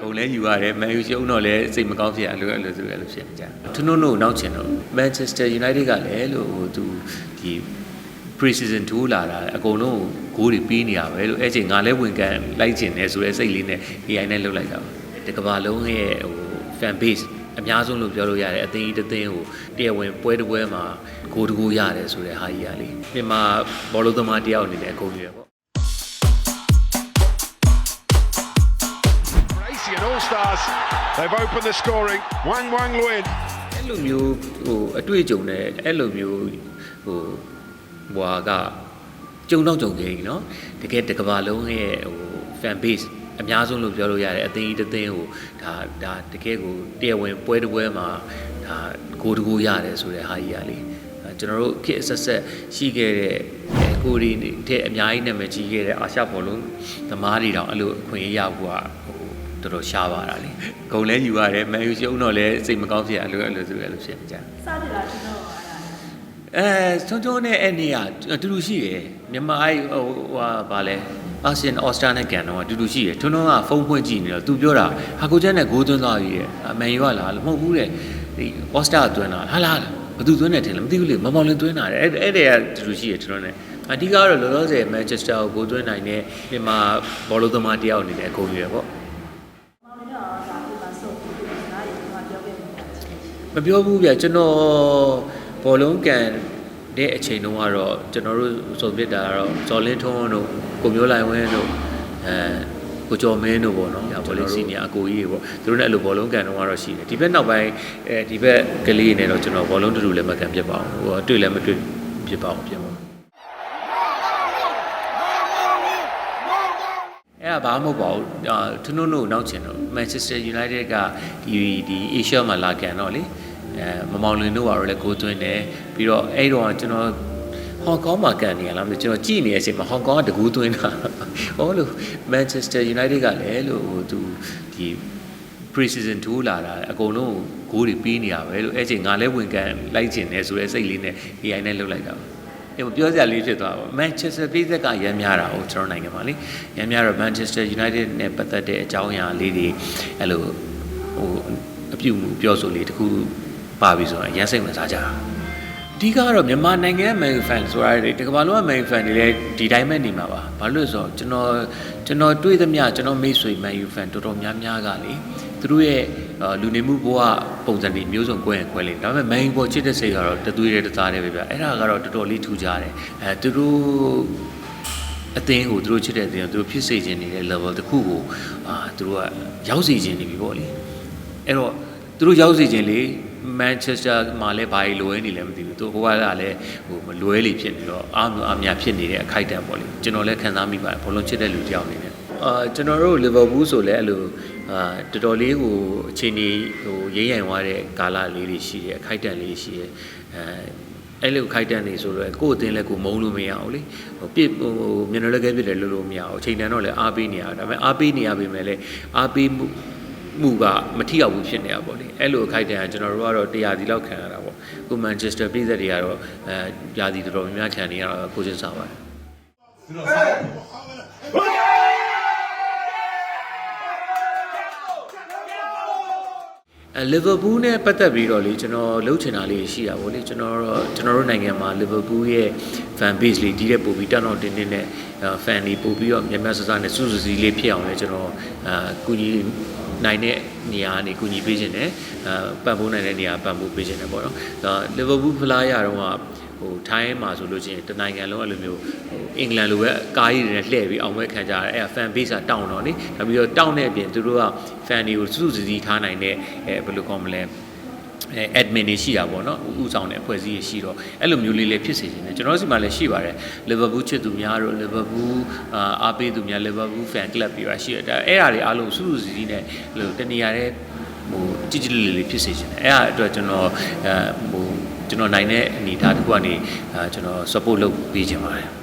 ဟိုလဲယူရတယ်မန်ယူရှုံးတော့လဲစိတ်မကောင်းဖြစ်ရလို့အဲ့လိုဆိုအဲ့လိုဖြစ်နေကြထွန်းထွန်းတို့နောက်ချင်တော့ Manchester United ကလည်းလို့ဟိုသူဒီ pre-season 2လာတာအကုန်လုံးဂိုးတွေပြီးနေရပဲလို့အဲ့ချိန်ငါလည်းဝင်ကန်လိုက်ချင်တယ်ဆိုတဲ့စိတ်လေးနဲ့ AI နဲ့လှုပ်လိုက်တာပါဒီကမ္ဘာလုံးရဲ့ဟို fan base အများဆုံးလို့ပြောလို့ရတယ်အသင်းကြီးတစ်သင်းကိုတရားဝင်ပွဲတစ်ပွဲမှာဂိုးတစ်ဂိုးရတယ်ဆိုတဲ့ဟာကြီးကလေမြန်မာဘောလုံးသမားတယောက်အနေနဲ့အကုန်ရပေါ့ they've opened the scoring. Wang Wang Luin. အဲ့လိုမျိုးဟိုအတွေ့အကြုံနဲ့အဲ့လိုမျိုးဟိုဘွာကကြုံတော့ကြုံခဲ့ပြီเนาะတကယ်တစ်ကမ္ဘာလုံးရဲ့ဟို fan base အများဆုံးလို့ပြောလို့ရတယ်အသင်းကြီးတစ်သင်းဟိုဒါဒါတကယ်ကိုတရားဝင်ပွဲတစ်ပွဲမှာဒါဂိုးတစ်ဂိုးရတယ်ဆိုတဲ့ဟာကြီးကလေအဲကျွန်တော်တို့ခေတ်အဆက်ဆက်ရှိခဲ့တဲ့အဲကိုရီတဲ့အများကြီးနာမည်ကြီးခဲ့တဲ့အာရှဘောလုံးသမားတွေတောင်အဲ့လိုအခွင့်အရေးရဖို့ကဟို တော်တော်ရှားပါတာလေဂုံလဲယူရတယ်မန်ယူရှုံးတော့လဲစိတ်မကောင်းဖြစ်ရလို့အဲ့လိုဆိုအဲ့လိုဖြစ်နေကြစတယ်လားကျွန်တော်အဲ့ဒါအဲချုံချုံနဲ့အဲ့နေရအတူတူရှိတယ်မြန်မာအဲ့ဟိုဟာဗာလဲအာဆီယံအော်စတြာနဲ့ကန်တော့အတူတူရှိတယ်ထွန်းထွန်းကဖုန်းဖွင့်ကြည့်နေတော့သူပြောတာဟာကိုကျန်နဲ့ဂိုးသွင်းသွားပြီတဲ့အမန်ယူကလားမဟုတ်ဘူးတဲ့ဒီအော်စတြာသွင်းတာဟာလားဘယ်သူသွင်းတယ်ထင်လဲမသိဘူးလေမမောင်လင်းသွင်းတာတဲ့အဲ့အဲ့တဲ့ကအတူတူရှိတယ်ထွန်းထွန်းနဲ့အဓိကတော့လောလောဆယ်မန်ချက်စတာကိုဂိုးသွင်းနိုင်တဲ့မြန်မာဘောလုံးသမားတယောက်အနေနဲ့အကုန်ရပေါ့ မောင်လေးတော့ဒါပြပါဆိုပြီးဒီနားရီကပြောခဲ့နေတာချင်းချင်း မပြောဘူးဗျကျွန်တော်ဘောလုံးကန်တဲ့အချိန်တုန်းကတော့ကျွန်တော်တို့စုံပြစ်တာကတော့ဇော်လင်းထွန်းတို့ကိုမျိုးလိုက်ဝင်းတို့အဲကိုကျော်မင်းတို့ပေါ့နော်ဘောလုံးစီနီယာအကိုကြီးတွေပေါ့သူတို့နဲ့အဲ့လိုဘောလုံးကန်တုန်းကတော့ရှိတယ်ဒီဘက်နောက်ပိုင်းအဲဒီဘက်ကလေးတွေနဲ့တော့ကျွန်တော်ဘောလုံးတူတူလည်းမကန်ဖြစ်ပါဘူးဟိုတွေ့လည်းမတွေ့ဖြစ်ပါဘူးဖြစ်ပါ အဲ့ဒါဘာမှမဟုတ်ပါဘူးအာထွန်းထွန်းတို့နောက်ချင်တော့ Manchester United ကဒီဒီ Asia မှာလာကန်တော့လေအဲမမောင်လင်းတို့ကတော့လည်းကိုသွင်းတယ်ပြီးတော့အဲ့တော့ကျွန်တော်ဟောင်ကောင်မှာကန်နေရလားမသိကျွန်တော်ကြည့်နေတဲ့အချိန်မှာဟောင်ကောင်ကတကူသွင်းတာဟောလို့ Manchester United ကလည်းလို့ဟိုသူဒီ pre-season 2လာတာအကုန်လုံးဂိုးတွေပြီးနေရပဲလို့အဲ့ချိန်ငါလည်းဝင်ကန်လိုက်ချင်တယ်ဆိုတဲ့စိတ်လေးနဲ့ AI နဲ့လှုပ်လိုက်တာပါ အဲ့ပြောစရာလေးဖြစ်သွားပါ Manchester ပြည်သက်ကရမ်းများတာဟိုကျွန်တော်နိုင်ငံမှာလေရမ်းများတော့ Manchester United နဲ့ပတ်သက်တဲ့အကြောင်းအရာလေးတွေအဲ့လိုဟိုအပြုမှုပြောဆိုလေးတခုပါပြီဆိုတော့ရမ်းစိတ်ဝင်စားကြတာအဓိကကတော့မြန်မာနိုင်ငံရဲ့ Man U fan ဆိုတာလေဒီကမ္ဘာလုံးက Man U fan တွေလည်းဒီတိုင်းပဲနေမှာပါဘာလို့လဲဆိုတော့ကျွန်တော်ကျွန်တော်တွေ့သမျှကျွန်တော်မိတ်ဆွေ Man U fan တော်တော်များများကလေသူတို့ရဲ့အာလူနေမှုဘဝပုံစံတွေမျိုးစုံကွဲရင်ကွဲလိမ့်ဒါပေမဲ့ Man U ပေါ်ချစ်တဲ့စိတ်ကတော့တသွေးတဲ့တသားတဲ့ပဲဗျအဲ့ဒါကတော့တော်တော်လေးထူကြတယ်အဲသူတို့အသင်းကိုသူတို့ချစ်တဲ့အသင်းကိုသူတို့ဖြစ်စေခြင်းနေတဲ့ level တစ်ခုကိုအာသူတို့ကရောက်စေခြင်းနေပြီပေါ့လေအဲ့တော့သူတို့ရောက်စေခြင်းလေမန်ချက်စတာမှာလည်းဘာကြီးလိုရင်းနေလဲမသိဘူးသူဟိုကလည်းဟိုမလွဲလေဖြစ်နေတော့အားမအားများဖြစ်နေတဲ့အခိုက်အတန့်ပေါ့လေကျွန်တော်လည်းခံစားမိပါတယ်ဘလုံးချစ်တဲ့လူတစ်ယောက်အနေနဲ့ အာကျွန်တော်တို့လီဗာပူးဆိုလည်းအဲ့လိုအာတော်တော်လေးကိုအချိန်ကြီးဟိုရိမ့်ရိုင်သွားတဲ့ကာလလေးတွေရှိတယ်အခိုက်အတန့်လေးရှိတယ်အဲအဲ့လိုခိုက်တန်းနေဆိုတော့ကိုယ့်အတင်းလည်းကိုမုန်းလို့မရအောင်လေဟိုပြစ်ဟိုမျက်နှာလည်းကဲပြစ်တယ်လို့လို့မရအောင်အချိန်တန်တော့လည်းအားပေးနေရတာဒါပေမဲ့အားပေးနေရပေမဲ့လည်းအားပေးမှုမှုကမထိရောက်ဘူးဖြစ်နေတာပေါ့လေအဲ့လိုအခိုက်တန်းကကျွန်တော်တို့ကတော့တရားစီလောက်ခံရတာပေါ့ကိုမန်ချက်စတာပြည်သက်တွေကတော့အဲယာစီတော်တော်များများခံနေရတော့ကိုချင်းစားပါတယ် အဲလီဗာပူးနဲ့ပတ်သက်ပြီးတော့လေကျွန်တော်လှုပ်ချင်တာလေးရှိတာဗောလေကျွန်တော်တော့ကျွန်တော်တို့နိုင်ငံမှာလီဗာပူးရဲ့ fan base လေးဒီတဲ့ပို့ပြီးတောင်းတောင်းတင်းတင်းနဲ့ fan လေးပို့ပြီးတော့များများဆဆနဲ့စုစုစည်းလေးဖြစ်အောင်လေကျွန်တော်အာကူညီနိုင်တဲ့နေရာကနေကူညီပေးခြင်းနဲ့အာပံ့ပိုးနိုင်တဲ့နေရာပံ့ပိုးပေးခြင်းနဲ့ပေါ့နော်ဒါလီဗာပူးဖလားရတော့က ဟိုထိုင်းမှာဆိုလို့ချင်းတနိုင်ငံလုံးအဲ့လိုမျိုးဟိုအင်္ဂလန်လိုပဲကားကြီးတွေနဲ့လှည့်ပြီးအောင်ပွဲခံကြရတယ်အဲ့ fan base ကတောင်းတော့နိဒါပြီးတော့တောင်းတဲ့အပြင်သူတို့က fan တွေကိုစုစုစည်းစည်းထားနိုင်တဲ့အဲဘယ်လိုကောမလဲအဲ admin တွေရှိတာပေါ့နော်ဥဆောင်တဲ့အဖွဲ့အစည်းတွေရှိတော့အဲ့လိုမျိုးလေးလေးဖြစ်စေချင်တယ်ကျွန်တော်တို့စီမှာလည်းရှိပါတယ် Liverpool ချစ်သူများတို့ Liverpool အာအားပေးသူများ Liverpool fan club တွေပါရှိတယ်ဒါအဲ့အရာတွေအားလုံးစုစုစည်းစည်းနဲ့ဟိုတနေရာတဲ့ဟိုကြည်ကြည်လေးလေးဖြစ်စေချင်တယ်အဲ့ဒါအတွက်ကျွန်တော်အဲဟို ကျွန်တော်နိုင်တဲ့အနေအထားတစ်ခုကနေအာကျွန်တော် support လုပ်ပေးချင်ပါတယ်